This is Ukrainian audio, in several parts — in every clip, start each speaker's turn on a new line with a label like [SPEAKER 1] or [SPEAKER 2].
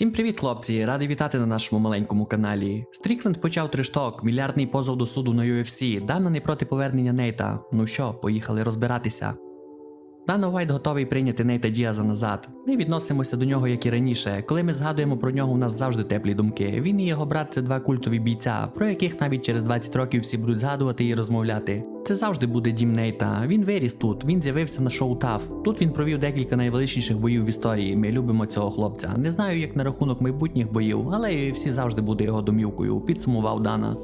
[SPEAKER 1] Всім привіт, хлопці! Радий вітати на нашому маленькому каналі. Стрікленд почав тришток, мільярдний позов до суду на UFC, Дана не проти повернення Нейта. Ну що, поїхали розбиратися. Дана Вайт готовий прийняти Нейта Діаза назад. Ми відносимося до нього як і раніше. Коли ми згадуємо про нього, у нас завжди теплі думки. Він і його брат це два культові бійця, про яких навіть через 20 років всі будуть згадувати і розмовляти. Це завжди буде дім Нейта. Він виріс тут, він з'явився на шоу ТАФ. Тут він провів декілька найвеличніших боїв в історії. Ми любимо цього хлопця. Не знаю, як на рахунок майбутніх боїв, але UFC завжди буде його домівкою. Підсумував Дана.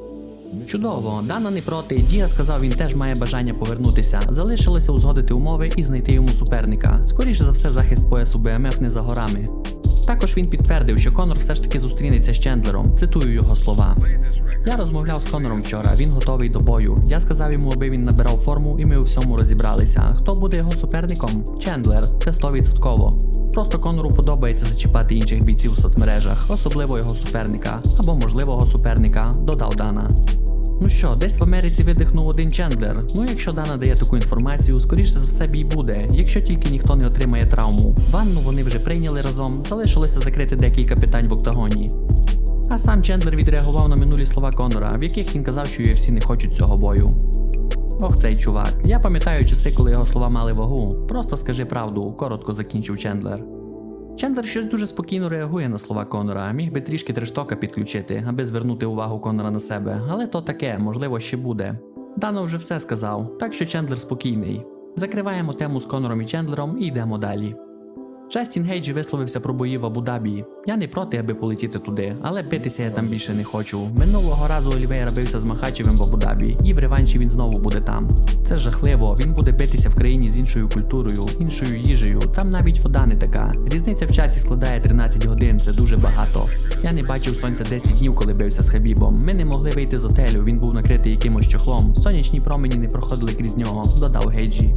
[SPEAKER 1] Чудово, Дана не проти. Дія сказав, він теж має бажання повернутися. Залишилося узгодити умови і знайти йому суперника. Скоріше за все, захист поясу БМФ не за горами. Також він підтвердив, що Конор все ж таки зустрінеться з Чендлером. Цитую його слова. Я розмовляв з Конором вчора, він готовий до бою. Я сказав йому, аби він набирав форму, і ми у всьому розібралися. Хто буде його суперником? Чендлер, це 100%. Просто Конору подобається зачіпати інших бійців у соцмережах, особливо його суперника або можливого суперника, додав Дана. Ну що, десь в Америці видихнув один Чендлер. Ну, якщо Дана дає таку інформацію, скоріше за все бій буде, якщо тільки ніхто не отримає травму. Ванну вони вже прийняли разом, залишилося закрити декілька питань в октагоні. А сам Чендлер відреагував на минулі слова Конора, в яких він казав, що UFC не хочуть цього бою. Ох, цей чувак. Я пам'ятаю часи, коли його слова мали вагу. Просто скажи правду, коротко закінчив Чендлер. Чендлер щось дуже спокійно реагує на слова Конора, міг би трішки трештока підключити, аби звернути увагу Конора на себе, але то таке, можливо, ще буде. Дано вже все сказав, так що Чендлер спокійний. Закриваємо тему з Конором і Чендлером і йдемо далі. Джастін Гейджі висловився про бої в Абу-Дабі. Я не проти, аби полетіти туди, але битися я там більше не хочу. Минулого разу Олівейра бився з Махачевим в Абу-Дабі, і в реванші він знову буде там. Це жахливо. Він буде битися в країні з іншою культурою, іншою їжею. Там навіть вода не така. Різниця в часі складає 13 годин, це дуже багато. Я не бачив сонця 10 днів, коли бився з Хабібом. Ми не могли вийти з отелю, він був накритий якимось чохлом. Сонячні промені не проходили крізь нього, додав Гейджі.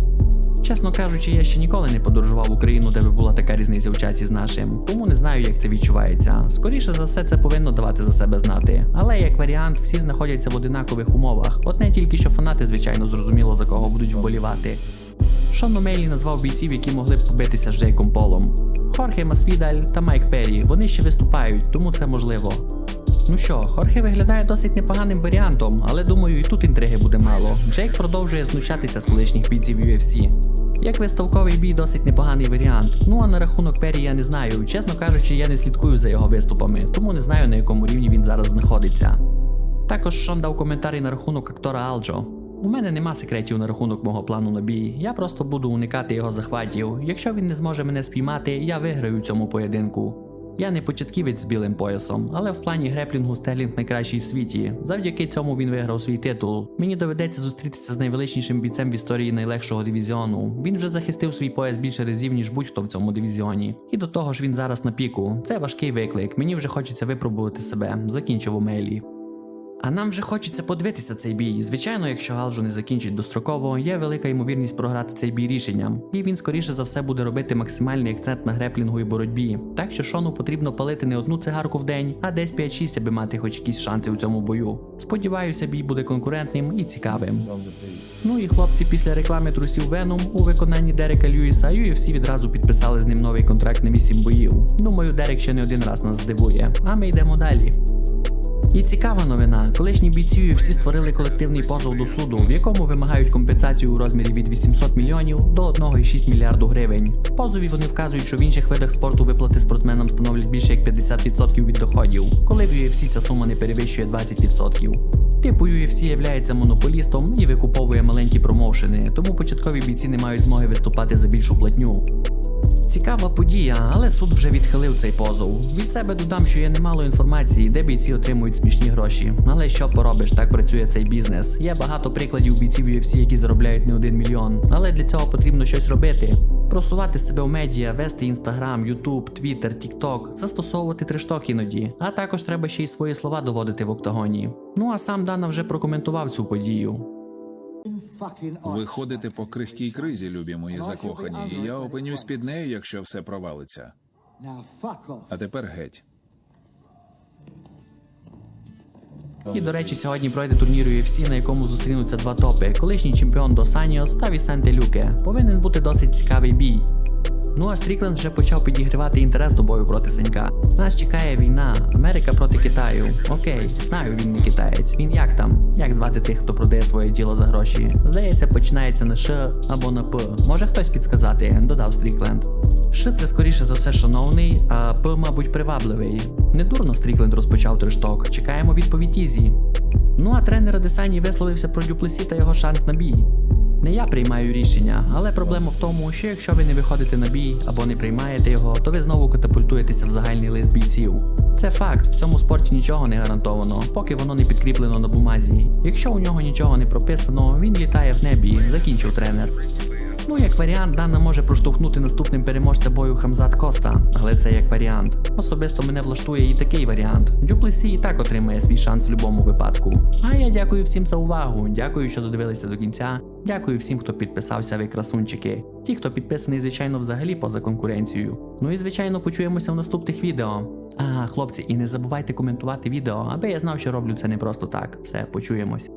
[SPEAKER 1] Чесно кажучи, я ще ніколи не подорожував в Україну, де би була така різниця в часі з нашим, тому не знаю, як це відчувається. Скоріше за все, це повинно давати за себе знати. Але як варіант, всі знаходяться в одинакових умовах. Одне тільки що фанати, звичайно, зрозуміло за кого будуть вболівати. Шон Мейлі назвав бійців, які могли б побитися з Джейком Полом. Хорхе Масвідаль та Майк Перрі. Вони ще виступають, тому це можливо. Ну що, Хорхе виглядає досить непоганим варіантом, але думаю, і тут інтриги буде мало. Джейк продовжує знущатися з колишніх бійців UFC. Як виставковий бій досить непоганий варіант. Ну а на рахунок Пері я не знаю. Чесно кажучи, я не слідкую за його виступами, тому не знаю на якому рівні він зараз знаходиться. Також Шон дав коментарі на рахунок актора Алджо. У мене нема секретів на рахунок мого плану на бій. Я просто буду уникати його захватів. Якщо він не зможе мене спіймати, я виграю цьому поєдинку. Я не початківець з білим поясом, але в плані греплінгу Стерлінг найкращий в світі. Завдяки цьому він виграв свій титул. Мені доведеться зустрітися з найвеличнішим бійцем в історії найлегшого дивізіону. Він вже захистив свій пояс більше разів, ніж будь-хто в цьому дивізіоні. І до того ж він зараз на піку. Це важкий виклик. Мені вже хочеться випробувати себе. Закінчив у мейлі. А нам вже хочеться подивитися цей бій. Звичайно, якщо Алджо не закінчить достроково, є велика ймовірність програти цей бій рішенням, і він скоріше за все буде робити максимальний акцент на греплінгу і боротьбі. Так що Шону потрібно палити не одну цигарку в день, а десь 5-6, аби мати хоч якісь шанси у цьому бою. Сподіваюся, бій буде конкурентним і цікавим. Ну і хлопці після реклами трусів Venom у виконанні Дерека Льюіса UFC відразу підписали з ним новий контракт на 8 боїв. Думаю, Дерек ще не один раз нас здивує. А ми йдемо далі. І цікава новина. Колишні бійці UFC створили колективний позов до суду, в якому вимагають компенсацію у розмірі від 800 мільйонів до 1,6 мільярду гривень. В позові вони вказують, що в інших видах спорту виплати спортсменам становлять більше як 50% від доходів, коли в UFC ця сума не перевищує 20%. Типу UFC являється монополістом і викуповує маленькі промоушени, тому початкові бійці не мають змоги виступати за більшу платню. Цікава подія, але суд вже відхилив цей позов. Від себе додам, що є немало інформації, де бійці отримують смішні гроші. Але що поробиш, так працює цей бізнес. Є багато прикладів бійців UFC, які заробляють не один мільйон. Але для цього потрібно щось робити. Просувати себе у медіа, вести інстаграм, ютуб, твіттер, тікток, застосовувати трешток іноді. А також треба ще й свої слова доводити в октагоні. Ну а сам Дана вже прокоментував цю подію.
[SPEAKER 2] Ви ходите по крихкій кризі, любі мої закохані, і я опинюсь під нею, якщо все провалиться. А тепер геть.
[SPEAKER 1] І до речі, сьогодні пройде турнір UFC, на якому зустрінуться два топи. Колишній чемпіон Досаніос та Вісенте Люке. Повинен бути досить цікавий бій. Ну а Стрікленд вже почав підігрівати інтерес до бою проти Санька. Нас чекає війна, Америка проти Китаю. Окей, знаю, він не китаєць. Він як там? Як звати тих, хто продає своє тіло за гроші? Здається, починається на Ш або на П. Може хтось підсказати, додав Стрікленд. Ш це скоріше за все шановний, а П, мабуть, привабливий. Недурно Стрікленд розпочав трешток. Чекаємо відповідь Ізі. Ну а тренер Адесані висловився про Дюплесі та його шанс на бій. Не я приймаю рішення, але проблема в тому, що якщо ви не виходите на бій або не приймаєте його, то ви знову катапультуєтеся в загальний лист бійців. Це факт, в цьому спорті нічого не гарантовано, поки воно не підкріплено на бумазі. Якщо у нього нічого не прописано, він літає в небі, закінчив тренер. Ну, як варіант, Дана може проштовхнути наступним переможця бою Хамзат Коста, але це як варіант. Особисто мене влаштує і такий варіант. Дюплесі і так отримає свій шанс в будь-якому випадку. А я дякую всім за увагу. Дякую, що додивилися до кінця. Дякую всім, хто підписався, ви красунчики. Ті, хто підписаний, звичайно, взагалі поза конкуренцією. Ну і звичайно, почуємося в наступних відео. А, хлопці, і не забувайте коментувати відео, аби я знав, що роблю це не просто так. Все, почуємось.